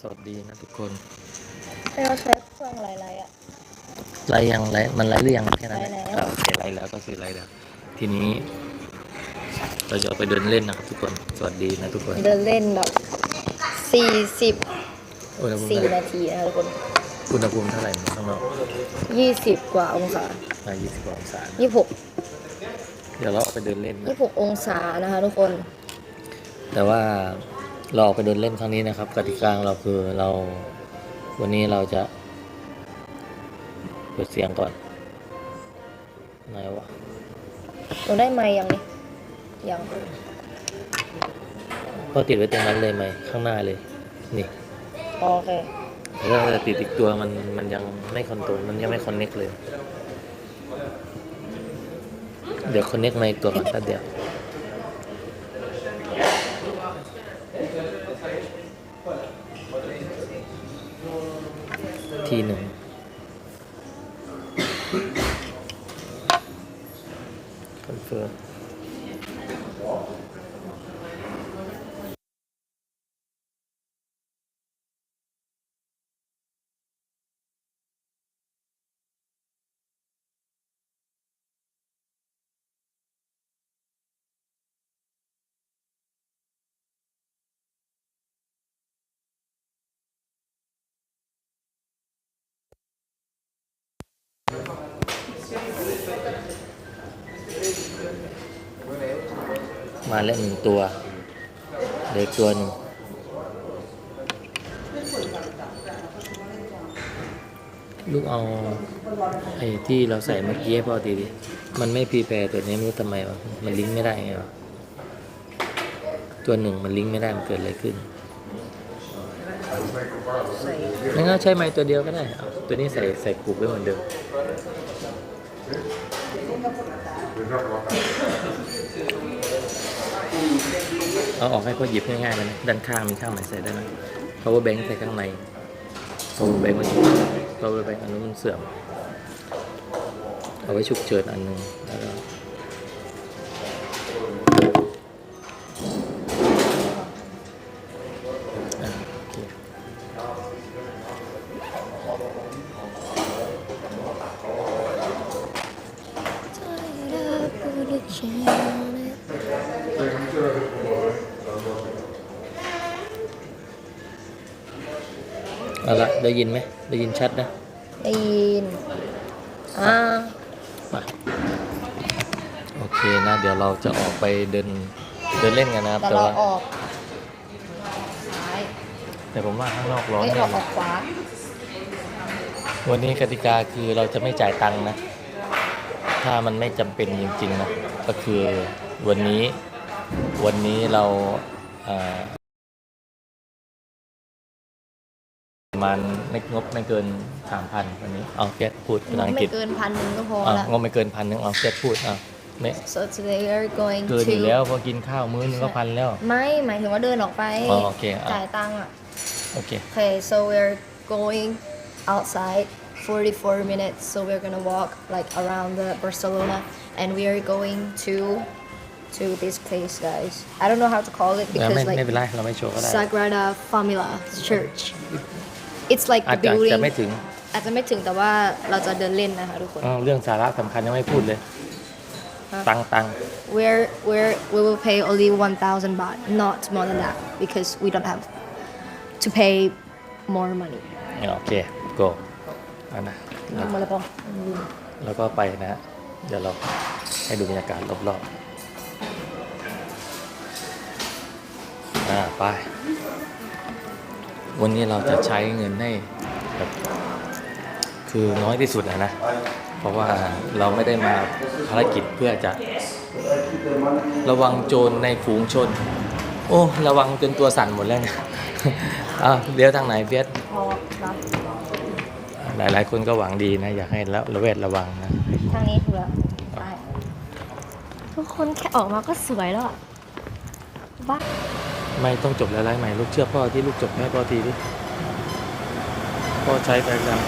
สวัสดีนะทุกคนให้เราใช้เครื่องอะไรๆอะไลฟ์ยังไลฟ์มันไลฟ์หรือยังแค่นั้นไลฟ์แล้วอ่าโอเคไลฟ์แล้วก็คือไลฟ์แล้ว ทีนี้ เราจะออกไปเดินเล่นนะครับทุกคน สวัสดีนะทุกคน เดินเล่นแบบสี่สิบอุณหภูมิสี่เท่าไหร่นาทีนะคะทุกคนอุณหภูมิเท่าไหร่ข้างนอกยี่สิบกว่าองศามา20องศายี่หกเดี๋ยวเราออกไปเดินเล่นนะยี่หกองศานะคะทุกคน แต่ว่า เราออกไปเดินเล่นครั้งนี้นะครับกติกาของเราคือเราวันนี้เราจะเปิดเสียงก่อนไหนวะเราได้ไมค์ยังนี่ยังก็ติดไว้ตรงนั้นเลยไหมข้างหน้าเลย นี่โอเคแต่ถ้าจะติดอีกตัวมันมันยังไม่คอนโทรลมันยังไม่คอนเน็กเลย เดี๋ยวคอนเน็กมาอีกตัวก่อนแป๊บเดียว ทีหนึ่งค มาแล้วหนึ่งตัวเหลืออกตัวหนึ่งลูกเอาไอ้ที่เราใส่เมื่อกี้ให้พ่อดีดิมันไม่พรีแพรตัวนี้ไม่รู้ทำไมวะมันลิงก์ไม่ได้ไงวะตัวหนึ่งมันลิงก์ไม่ได้มันเกิดอะไรขึ้นใส่งั้นก็ใช้ไม้ตัวเดียวก็ได้เอาตัวนี้ใส่ใส่กรุบไว้เหมือนเดิม เอาออกให้พ่อหยิบง่ายๆมันด้านข้างมีข้างไหนใส่ได้ไหม power bank ใส่ข้างใน power bank มัน power bank อันนู้นมันเสื่อม เอาไว้ฉุกเฉินอันหนึงแล้วก็ เอาละได้ยินไหมได้ยินชัดนะได้ยินอ่ามาโอเคนะ เดี๋ยวเราจะออกไปเดินเดินเล่นกันนะครับแต่แต่เราว่าออกซ้ายแต่ผมว่าข้างนอกร้อนเอ้ยเลเรายออกขวาวันนี้กติกาคือเราจะไม่จ่ายตังค์นะ ถ้ามันไม่จำเป็นจริงๆนะก็คือวันนี้วันนี้เราอ่าประมาณไม่งบไม่เกินสามพันวันนี้เอาเก็ตพูดภาษาอังกฤไม่ษเกินพันหนึ่งก็พออะละ งบไม่เกินพันนึงเอาเก็ตพูดอะไม่ so today we are going เกินอยู่ to แล้วพอกินข้าวมื้อนึงก็พันแล้ว ไม่หมายถึงว่าเดินออกไป อ๋อโอเคอะจ่ายตังค์อะโอเค Okay, so we're going outside 44 minutes. So we're gonna walk like around the Barcelona, and we are going to to this place, guys. I don't know how to call it เออ because ไม่ like ไม่เป็นไร เราไม่โชว์ก็ได้ Sagrada Familia Church. It's like อา the จจะอาจ building. จะไม่ถึง อาจจะไม่ถึงแต่ว่าเราจะเดินเล่นนะคะทุกคน อ้าวเรื่องสาระสำคัญยังไม่พูดเลย ฮะ ตังตัง We're we're we will pay only 1,000 baht, not more than that, because we don't have to pay more money. โอเค go อั นนะยังมาแล้วก็แล้วก็ไปนะฮะเดี๋ยวเราให้ดูบรรยากาศรอบๆอ่าไป วันนี้เราจะใช้เงินให้แบบคือน้อยที่สุดอะนะ เพราะว่าเราไม่ได้มาภารกิจเพื่อจะ ระวังโจรในฝูงชน โอ้ ระวังจนตัวสั่นหมดแล้วเนี่ยอะเดี๋ยวทางไหนเฟียสพอรับ หลาย ๆ คนก็หวังดีนะ อยากให้ระระแวดระวังนะทางนี้ถูกแล้วไปทุกคนแค่ออกมาก็สวยแล้วอะบ้าไม่ต้องจบแล้วไลฟ์ใหม่ลูกเชื่อพ่อที่ลูกจบให้พ่อทีดิพ่อใช้ไปแล้ว